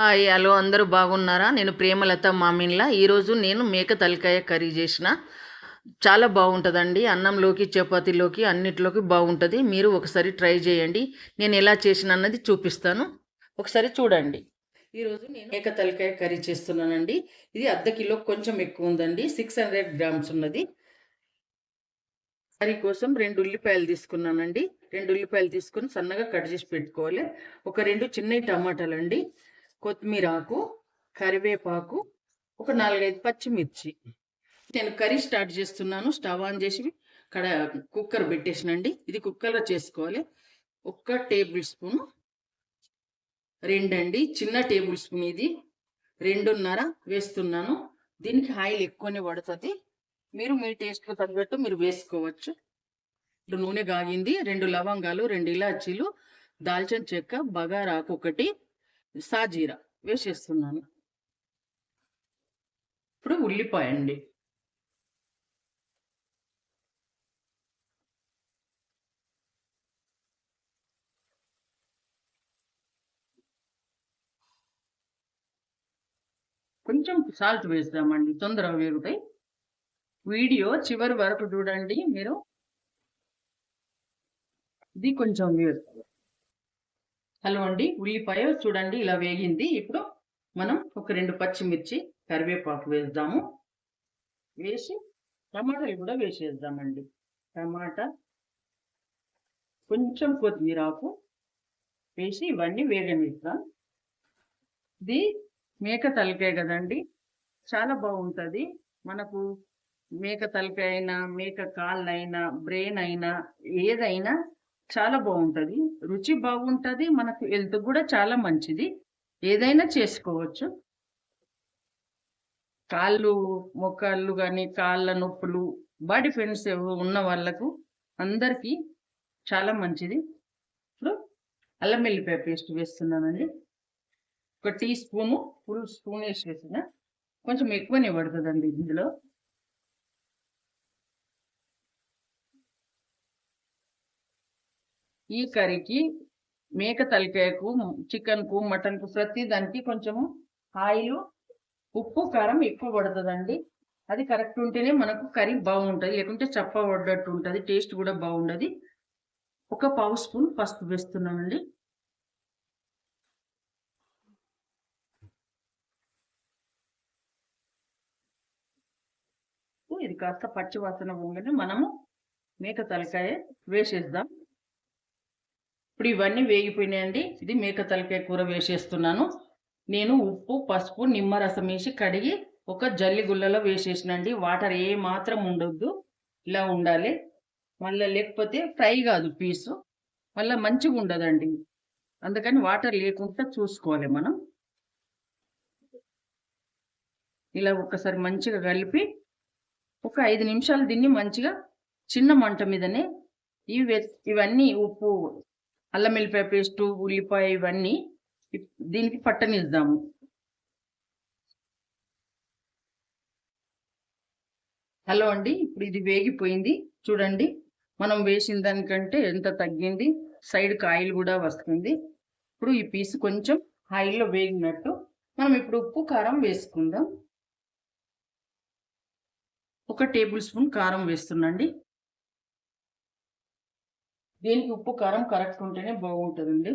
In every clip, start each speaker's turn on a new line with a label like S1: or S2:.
S1: Hi hello అందరూ బాగున్నారా? నేను ప్రేమలత మామిన్లా. ఈరోజు నేను మేక తలకాయ కర్రీ చేసిన. చాలా బాగుంటుందండి. అన్నంలోకి చపాతీలోకి అన్నిటిలోకి బాగుంటుంది. మీరు ఒకసారి ట్రై చేయండి. నేను ఎలా చేసిన అన్నది చూపిస్తాను. ఒకసారి చూడండి. ఈరోజు నేను మేక తలకాయ కర్రీ చేస్తున్నానండి. ఇది అర్ధ కిలో కొంచెం ఎక్కువ ఉందండి. సిక్స్ హండ్రెడ్ గ్రామ్స్ ఉన్నది. కర్రీ కోసం రెండు ఉల్లిపాయలు తీసుకున్నానండి. రెండు ఉల్లిపాయలు తీసుకొని సన్నగా కట్ చేసి పెట్టుకోవాలి. ఒక రెండు చిన్న టమాటాలు అండి కొత్తిమీర ఆకు కరివేపాకు ఒక నాలుగైదు పచ్చిమిర్చి. నేను కర్రీ స్టార్ట్ చేస్తున్నాను. స్టవ్ ఆన్ చేసి కడ కుక్కర్ పెట్టేసినండి. ఇది కుక్కర్లో చేసుకోవాలి. ఒక్క టేబుల్ స్పూన్ రెండండి. చిన్న టేబుల్ స్పూన్ ఇది. రెండున్నర వేస్తున్నాను. దీనికి ఆయిల్ ఎక్కువనే పడుతుంది. మీరు మీ టేస్ట్కి తగ్గట్టు మీరు వేసుకోవచ్చు. ఇప్పుడు నూనె కాగింది రెండు లవంగాలు రెండు ఇలాచీలు దాల్చిన చెక్క బగారాకు ఒకటి సాజీరా వేసేస్తున్నాను. ఇప్పుడు ఉల్లిపాయ అండి కొంచెం సాల్ట్ వేస్తామండి తొందరగా వేగుతాయి. వీడియో చివరి వరకు చూడండి మీరు. ఇది కొంచెం వేస్తారు హలో అండి ఉల్లిపాయ చూడండి ఇలా వేగింది. ఇప్పుడు మనం ఒక రెండు పచ్చిమిర్చి కరివేపాకు వేద్దాము. వేసి టమాటాలు కూడా వేసేద్దామండి. టమాటా కొంచెం కొత్తిమీర ఆకు వేసి ఇవన్నీ వేగనిస్తాం ఇది మేక తలకాయ కదండి చాలా బాగుంటుంది. మనకు మేక తలకాయ అయినా మేక కాళ్ళైనా బ్రెయిన్ అయినా ఏదైనా చాలా బాగుంటుంది. రుచి బాగుంటుంది. మనకు హెల్త్ కూడా చాలా మంచిది. ఏదైనా చేసుకోవచ్చు. కాళ్ళు మొక్కళ్ళు కానీ కాళ్ళ నొప్పులు బాడీ పెయిన్స్ ఉన్న వాళ్ళకు అందరికీ చాలా మంచిది. ఇప్పుడు అల్లం వెల్లిపాయ పేస్ట్ వేస్తున్నానండి. ఒక టీ స్పూను ఫుల్ స్పూన్ వేసి వేసిన కొంచెం ఎక్కువనే పడుతుందండి ఇందులో. ఈ కర్రీకి మేక తలకాయకు చికెన్కు మటన్కు ప్రతి దానికి కొంచెము ఆయిల్ ఉప్పు కారం ఎక్కువ పడుతుందండి. అది కరెక్ట్ ఉంటేనే మనకు కర్రీ బాగుంటుంది. లేకుంటే చప్ప పడ్డట్టు ఉంటుంది. టేస్ట్ కూడా బాగుండదు. ఒక పావు స్పూన్ పసుపు వేస్తున్నామండి ఇది కాస్త పచ్చి వాసన మనము మేక తలకాయ వేసేద్దాం. ఇప్పుడు ఇవన్నీ వేగిపోయినాయండి. ఇది మేక తలకాయ కూర వేసేస్తున్నాను. నేను ఉప్పు పసుపు నిమ్మరసం వేసి కడిగి ఒక జల్లి గుళ్ళలో వేసేసినండి. వాటర్ ఏ మాత్రం ఉండొద్దు. ఇలా ఉండాలి. మళ్ళీ లేకపోతే ఫ్రై కాదు పీసు. మళ్ళీ మంచిగా ఉండదండి. అందుకని వాటర్ లేకుండా చూసుకోవాలి మనం. ఇలా ఒక్కసారి మంచిగా కలిపి ఒక ఐదు నిమిషాలు దీన్ని మంచిగా చిన్న మంట మీదనే ఇవి ఇవన్నీ ఉప్పు అల్లం వెల్లిపాయ పేస్టు ఉల్లిపాయ ఇవన్నీ దీనికి పట్టనిద్దాము హలో అండి ఇప్పుడు ఇది వేగిపోయింది. చూడండి మనం వేసిన దానికంటే ఎంత తగ్గింది? సైడ్కి ఆయిల్ కూడా వస్తుంది. ఇప్పుడు ఈ పీస్ కొంచెం ఆయిల్లో వేగినట్టు మనం ఇప్పుడు ఉప్పు కారం వేసుకుందాం. ఒక టేబుల్ స్పూన్ కారం వేస్తుందండి దీనికి ఉప్పు కారం కరెక్ట్ ఉంటేనే బాగుంటుందండి.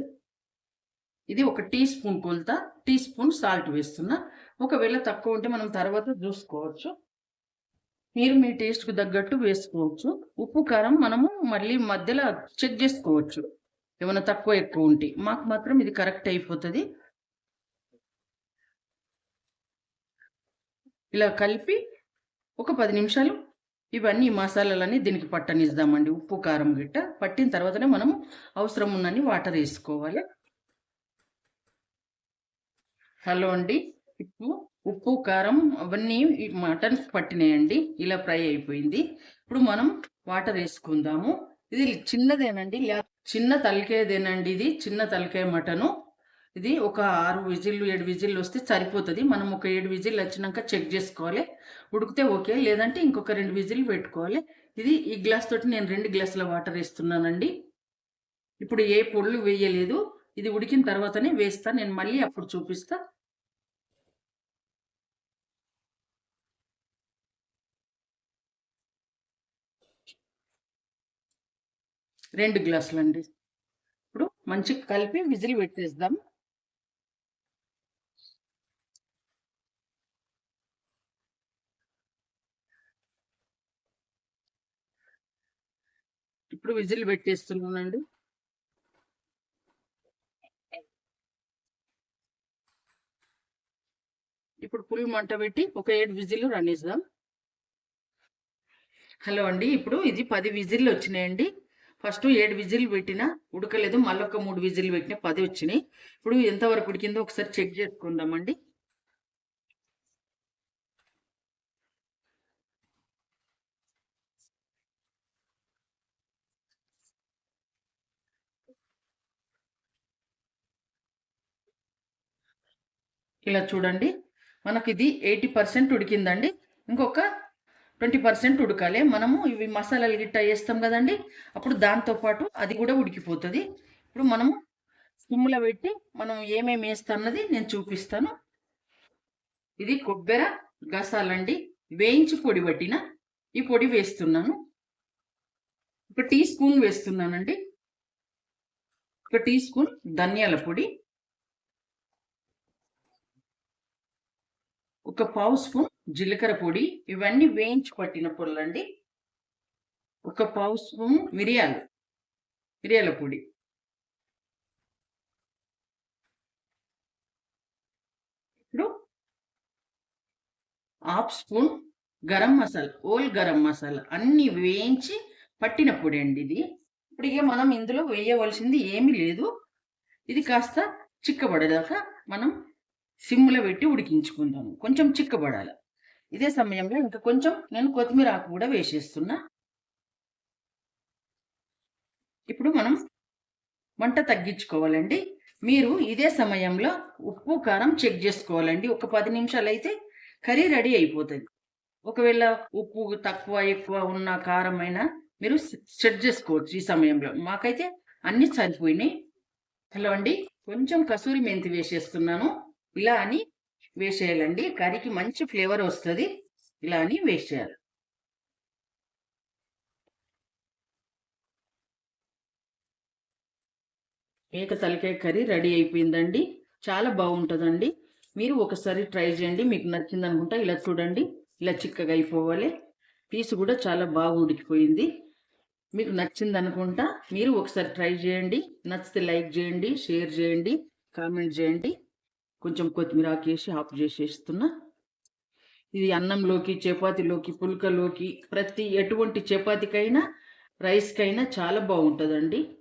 S1: ఇది ఒక టీ స్పూన్ కొలత టీ స్పూన్ సాల్ట్ వేస్తున్నా. ఒకవేళ తక్కువ ఉంటే మనం తర్వాత చూసుకోవచ్చు. మీరు మీ టేస్ట్కి తగ్గట్టు వేసుకోవచ్చు. ఉప్పు కారం మనము మళ్ళీ మధ్యలో చెక్ చేసుకోవచ్చు. ఏమైనా తక్కువ ఎక్కువ ఉంటే. మాకు మాత్రం ఇది కరెక్ట్ అయిపోతుంది. ఇలా కలిపి ఒక పది నిమిషాలు ఇవన్నీ మసాలాలన్నీ దీనికి పట్టనిద్దామండి. ఉప్పు కారం గిట్ట పట్టిన తర్వాతనే మనం అవసరం ఉన్నన్ని వాటర్ వేసుకోవాలి. హలో అండి. ఇప్పుడు ఉప్పు కారం అవన్నీ మటన్ పట్టినాయండి. ఇలా ఫ్రై అయిపోయింది. ఇప్పుడు మనం వాటర్ వేసుకుందాము. ఇది చిన్నదేనండి. చిన్న తలకాయదేనండి ఇది. చిన్న తలకాయ మటను. ఇది ఒక ఆరు విజిల్లు ఏడు విజిల్లు వస్తే సరిపోతుంది. మనం ఒక ఏడు విజిల్లు వచ్చినాక చెక్ చేసుకోవాలి. ఉడికితే ఓకే లేదంటే ఇంకొక రెండు విజిల్ పెట్టుకోవాలి. ఇది ఈ గ్లాస్ తోటి నేను రెండు గ్లాసుల వాటర్ వేస్తున్నానండి. ఇప్పుడు ఏ పొళ్ళు వేయలేదు. ఇది ఉడికిన తర్వాతనే వేస్తా. నేను మళ్ళీ అప్పుడు చూపిస్తా. రెండు గ్లాసులు అండి ఇప్పుడు మంచిగా కలిపి విజిల్ పెట్టేద్దాం. ఇప్పుడు విజిల్ పెట్టేస్తున్నానండి. ఇప్పుడు పుల్ మంట పెట్టి ఒక ఏడు విజిల్ రన్నిద్దాం హలో అండి ఇప్పుడు ఇది పది విజిల్లు వచ్చినాయండి. ఫస్ట్ ఏడు విజిల్ పెట్టిన ఉడకలేదు మళ్ళీ ఒక మూడు విజిల్ పెట్టిన పది వచ్చినాయి. ఇప్పుడు ఎంతవరకు ఉడికిందో ఒకసారి చెక్ చేసుకుందామండి. ఇలా చూడండి. మనకి ఇది ఎయిటీ పర్సెంట్ ఉడికిందండి. ఇంకొక ట్వంటీ పర్సెంట్ ఉడకాలి. మనము ఇవి మసాలాలు గిట్ట వేస్తాం కదండి. అప్పుడు దాంతోపాటు అది కూడా ఉడికిపోతుంది. ఇప్పుడు మనము సిమ్లో పెట్టి మనం ఏమేమి వేస్తానన్నది నేను చూపిస్తాను. ఇది కొబ్బరి గసాలండి. వేయించి పొడి పట్టిన ఈ పొడి వేస్తున్నాను. ఒక టీ స్పూన్ వేస్తున్నానండి. ఒక టీ స్పూన్ ధనియాల పొడి. ఒక పావు స్పూన్ జీలకర్ర పొడి ఇవన్నీ వేయించి పట్టిన పొలండి ఒక పావు స్పూన్ మిరియాలు మిరియాల పొడి. ఇప్పుడు half spoon garam masala whole garam masala అన్ని వేయించి పట్టిన పొడి అండి ఇది. ఇప్పుడు ఇక మనం ఇందులో వేయవలసింది ఏమీ లేదు. ఇది కాస్త చిక్కబడేదాకా మనం సిమ్లో పెట్టి ఉడికించుకుందాము. కొంచెం చిక్కబడాలి. ఇదే సమయంలో ఇంకా కొంచెం నేను కొత్తిమీర ఆకు కూడా వేసేస్తున్నా. ఇప్పుడు మనం వంట తగ్గించుకోవాలండి. మీరు ఇదే సమయంలో ఉప్పు కారం చెక్ చేసుకోవాలండి. ఒక పది నిమిషాలు అయితే కర్రీ రెడీ అయిపోతుంది. ఒకవేళ ఉప్పు తక్కువ ఎక్కువ ఉన్న కారం అయినా మీరు సెట్ చేసుకోవచ్చు ఈ సమయంలో. మాకైతే అన్ని సరిపోయినాయి. హలో అండి. కొంచెం కసూరి మెంతి వేసేస్తున్నాను. ఇలా అని వేసేయాలండి. కర్రీకి మంచి ఫ్లేవర్ వస్తుంది. ఇలా అని వేసేయాలి. ఏక తలకాయ కర్రీ రెడీ అయిపోయిందండి. చాలా బాగుంటుందండి. మీరు ఒకసారి ట్రై చేయండి. మీకు నచ్చింది అనుకుంటా ఇలా చూడండి. ఇలా చిక్కగా అయిపోవాలి. పీస్ కూడా చాలా బాగా ఉడికిపోయింది. మీకు నచ్చింది అనుకుంటా మీరు ఒకసారి ట్రై చేయండి. నచ్చితే లైక్ చేయండి షేర్ చేయండి కామెంట్ చేయండి. కొంచెం కొత్తిమీర ఆకేసి ఆఫ్ చేసేస్తున్నా. ఇది అన్నంలోకి చపాతీలోకి పుల్కలోకి ప్రతి ఎటువంటి చపాతీకైనా రైస్కైనా చాలా బాగుంటుందండి.